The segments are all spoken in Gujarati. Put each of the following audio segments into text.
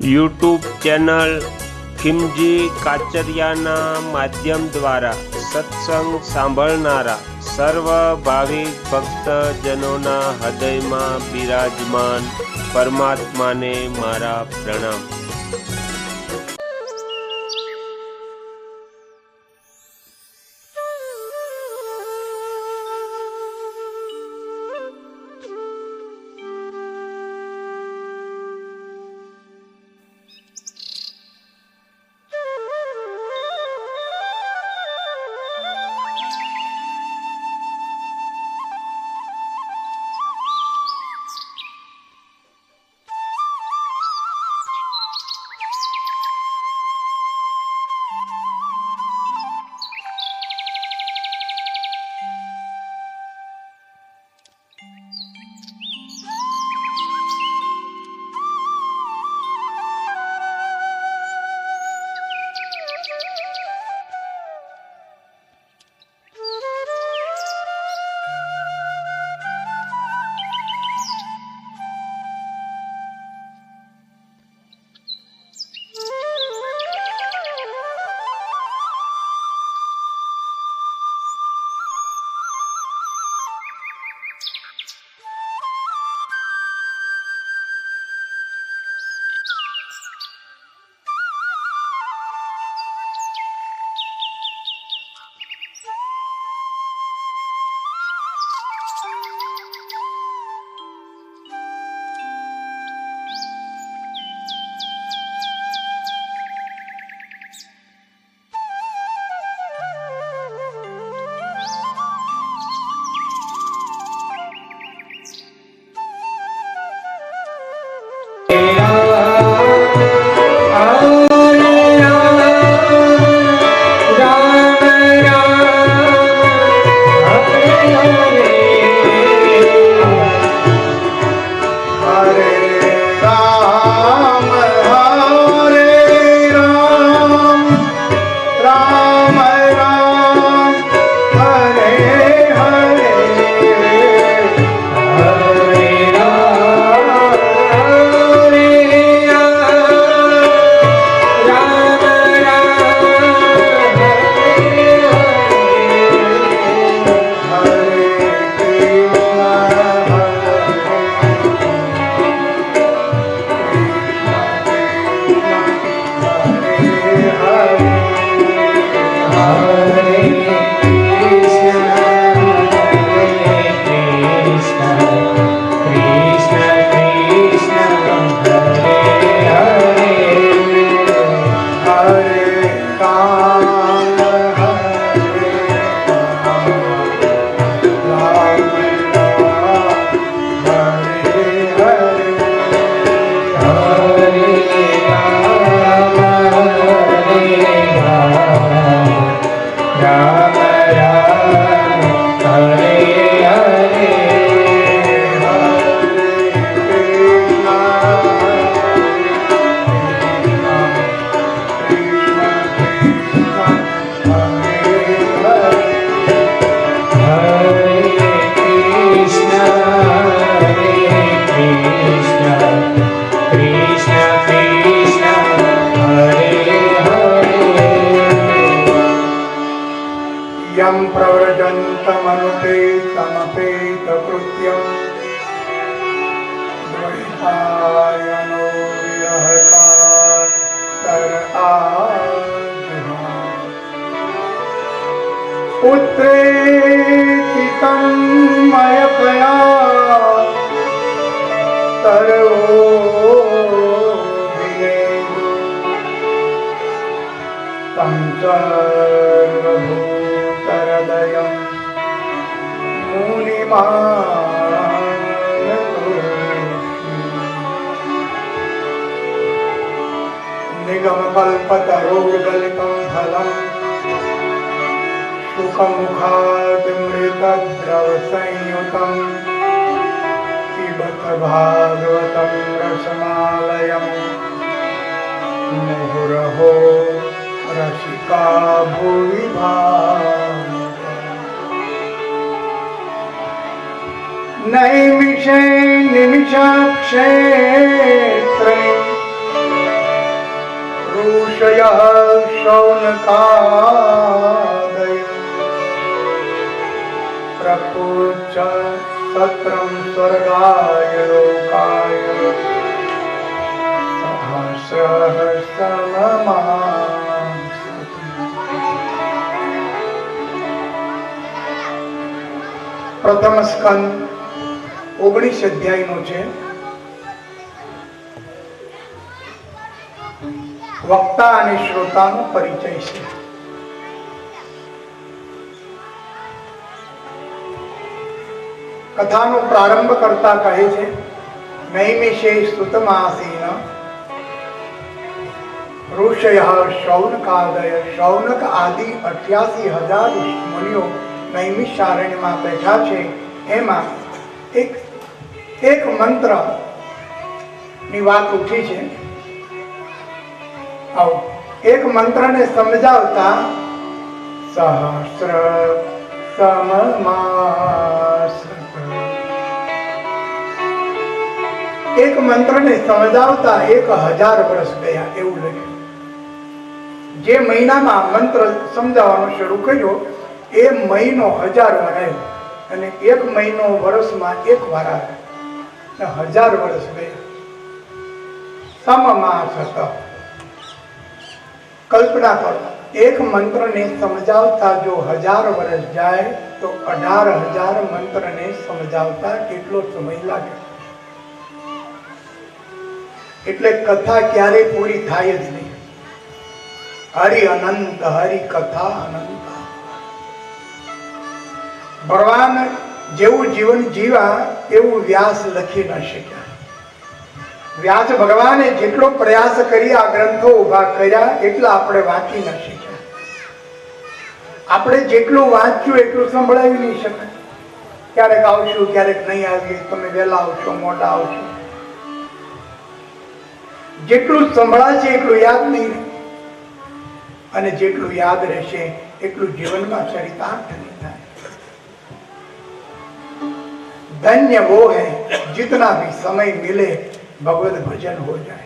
યુટ્યુબ ચેનલ ખિમજી કાચરિયાના માધ્યમ દ્વારા સત્સંગ સાંભળનારા સર્વ ભાવિક ભક્તજનોના હૃદયમાં બિરાજમાન પરમાત્માને મારા પ્રણામ. Amen. प्रव्रजन्तमनुपेतमपेतकृत्यम् द्वैपायनो विरहकार पुत्रेति तं मयपया तरो तं सर्वभूतहृदयं मुनिमानतोऽस्मि निगमकल्पतरोर्गलितं फलम् सुखमुखादमृतद्रवसंयुतम् पिबत भागवतं रसमालयम् मुहुरहो रसिका भुवि नैमिषे निमिषाक्षेत्रे ऋषयः शौनकादय प्रपूच सत्रं स्वर्गाय लोकाय પ્રથમ સ્કંદ ઓગણીસ અધ્યાયનો છે. વક્તા અને શ્રોતાનો પરિચય છે. કથાનો પ્રારંભ કરતા કહે છે, નૈમિષે સ્તુતમાસીન ઋષય શૌનકાદય. શૌનક આદિ અઠ્યાસી હજાર મુનિઓ નૈમિષારણ્યમાં બેઠા છે. એમાં એક એક મંત્રની વાત ઉઠી છે. આવો. એક મંત્રને સમજાવતા સહસ્ર સમમાસ એક મંત્રને સમજાવતા એક હજાર વર્ષ ગયા એવું લખ્યું. જે મહિનામાં મંત્ર સમજાવવાનું શરૂ કર્યો, એ મહિનો હજાર વાર આવ્યો અને એક મહિનો વર્ષમાં એક વાર આવે હજાર વર્ષ ગયા સમમાં થતા. કલ્પના કરો, એક મંત્રને સમજાવતા જો હજાર વર્ષ જાય, તો અઢાર હજાર મંત્રને સમજાવતા કેટલો સમય લાગે? એટલે કથા ક્યારે પૂરી થાય જ નહીં. હરિ અનંત, હરિ કથા અનંત. ભગવાન જેવું જીવન જીવા એવું વ્યાસ લખી ન શક્યા. વ્યાસ ભગવાને જેટલો પ્રયાસ કરી આ ગ્રંથો ઊભા કર્યા, એટલા આપણે વાંચી ન શક્યા. આપણે જેટલું વાંચ્યું એટલું સંભળાવી નહીં શકાય. ક્યારેક આવશું, ક્યારેક નહીં આવીએ, તમે વહેલા આવશો, મોટા આવશો. જેટલું સંભળાશે એટલું યાદ નહીં અને જેટલું યાદ રહેશે, એટલું જીવનમાં ચરિતાર્થ નહીં થાય. धन्य वो है जितना भी समय मिले भगवत भजन हो जाए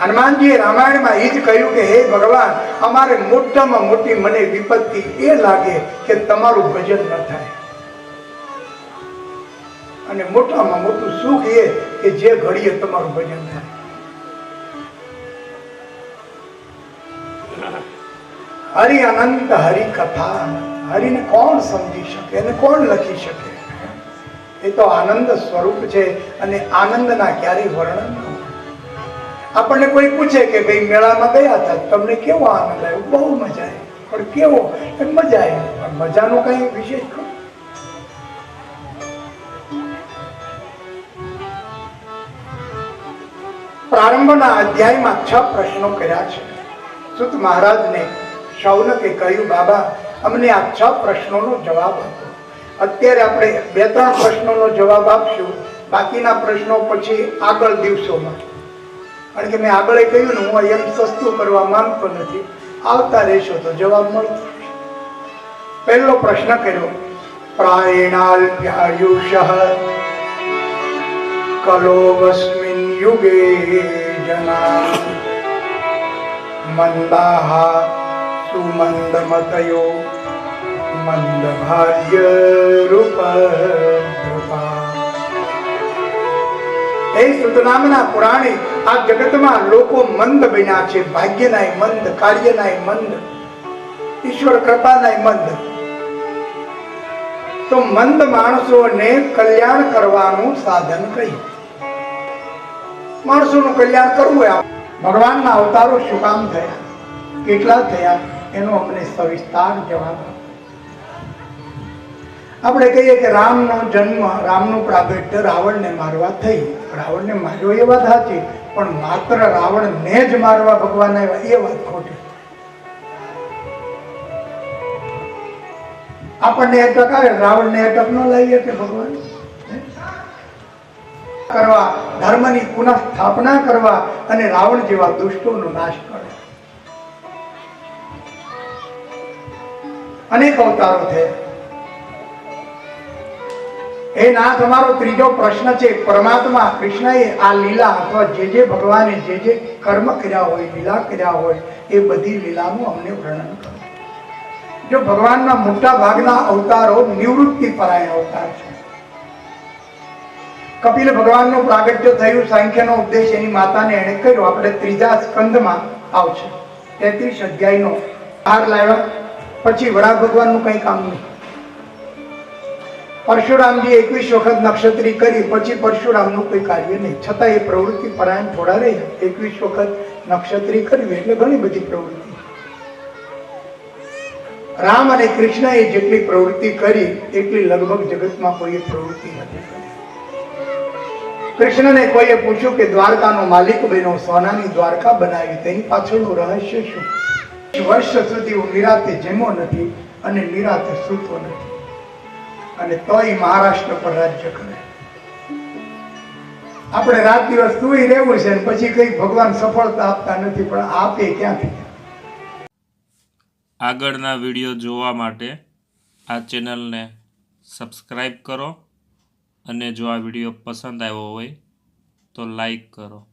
હનુમાનજીએ રામાયણમાં એ જ કહ્યું કે હે ભગવાન અમારે મોટામાં મોટી મને વિપત્તિ એ લાગે કે તમારું ભજન ન થાય અને મોટામાં મોટું સુખ એ કે જે ઘડીએ તમારું ભજન થાય હરિ અનંત હરિ કથા હરિને કોણ સમજી શકે અને કોણ લખી શકે? એ તો આનંદ સ્વરૂપ છે અને આનંદના ક્યારેય વર્ણન આપણને કોઈ પૂછે કે ભાઈ મેળામાં ગયા હતા તમને કેવો આનંદ આવ્યો? બહુ મજા આવી. પણ કેવો? એ મજા આવી. પણ મજાનું કઈ વિશેષ ખરો? પ્રારંભના અધ્યાયમાં છ પ્રશ્નો કર્યા છે. સુત મહારાજને શૌનકે કહ્યું, બાબા અમને આ છ પ્રશ્નોનો જવાબ આપો. અત્યારે આપણે બે ત્રણ પ્રશ્નોનો જવાબ આપશું. બાકીના પ્રશ્નો પછી આગળ દિવસોમાં. કારણ કે મેં આગળ કહ્યું ને, હું એમ સસ્તું કરવા માંગતો નથી. આવતા રહેશો તો જવાબ મળતો પહેલો પ્રશ્ન કર્યો, પ્રાયણાલ્યાયુષ, કલોવસ્મિન યુગે જના મંદાહ મંદભાગ્ય રૂપ હે સુતનામના પુરાણે આ જગતમાં લોકો મંદ બન્યા છે ભાગ્યનાય મંદ કાર્યનાય મંદ ઈશ્વર કૃપાનાય મંદ તો મંદ માણસોને કલ્યાણ કરવાનું સાધન કહ્યું માણસોનું કલ્યાણ કરવું ભગવાનના અવતારો શું કામ થયા? કેટલા થયા? એનો અમને સવિસ્તાર જવાબ આપણે કહીએ કે રામનો જન્મ, રામનું પ્રાગટ્ય રાવણને મારવા થઈ. રાવણને માર્યો એ વાત સાચી, પણ માત્ર રાવણને જ મારવા ભગવાન આવ્યા, એ વાત ખોટી. આપણને અટક આવે, રાવણને અટક ન લાવીએ કે ભગવાન? કરવા, ધર્મની પુનઃ સ્થાપના કરવા અને રાવણ જેવા દુષ્ટોનો નાશ કરે. અનેક અવતારો થયા એ નાથ અમારો ત્રીજો પ્રશ્ન છે, પરમાત્મા કૃષ્ણએ આ લીલા અથવા જે જે ભગવાને જે જે કર્મ કર્યા હોય, લીલા કર્યા હોય, એ બધી લીલાનું અમને વર્ણન કરો. જો ભગવાનના મોટા ભાગના અવતારો નિવૃત્તિ પરાયણ અવતાર છે. કપિલ ભગવાનનું પ્રાગટ્ય થયું, સાંખ્યનો ઉપદેશ એની માતાને એણે કર્યો. આપણે ત્રીજા સ્કંદમાં આવશે. તેત્રીસ અધ્યાયનો હાર લાવ્યા. પછી વડા ભગવાનનું કંઈ કામ નહીં. પરશુરામજી એકવીસ વખત નક્ષત્રી કરી, પછી પરશુરામનું કોઈ કાર્ય નહીં. છતાં એ પ્રવૃત્તિ પરાયણ થોડા રહી. એકવીસ વખત નક્ષત્રી કરવી એટલે ઘણી બધી પ્રવૃત્તિ. રામ અને કૃષ્ણએ જેટલી પ્રવૃત્તિ કરી, એટલી લગભગ જગતમાં કોઈ પ્રવૃત્તિ નથી કૃષ્ણને કોઈએ પૂછ્યું કે દ્વારકાનો માલિક બહેનો સોનાની દ્વારકા બનાવી, તેની પાછળનું રહસ્ય શું? વર્ષ સુધી હું નિરાતે જેમો નથી અને નિરાતે સૂતો નથી. અને તોય મહારાષ્ટ્ર પર રાજ્ય કરે. આપણે રાત દિવસ સુઈ રહેવું છે પછી કઈ ભગવાન સફળતા આપતા નથી, પણ આપે ક્યાંથી? આગળના વીડિયો જોવા માટે આ ચેનલને સબસ્ક્રાઈબ કરો અને જો આ વીડિયો પસંદ આવ્યો હોય તો લાઈક કરો.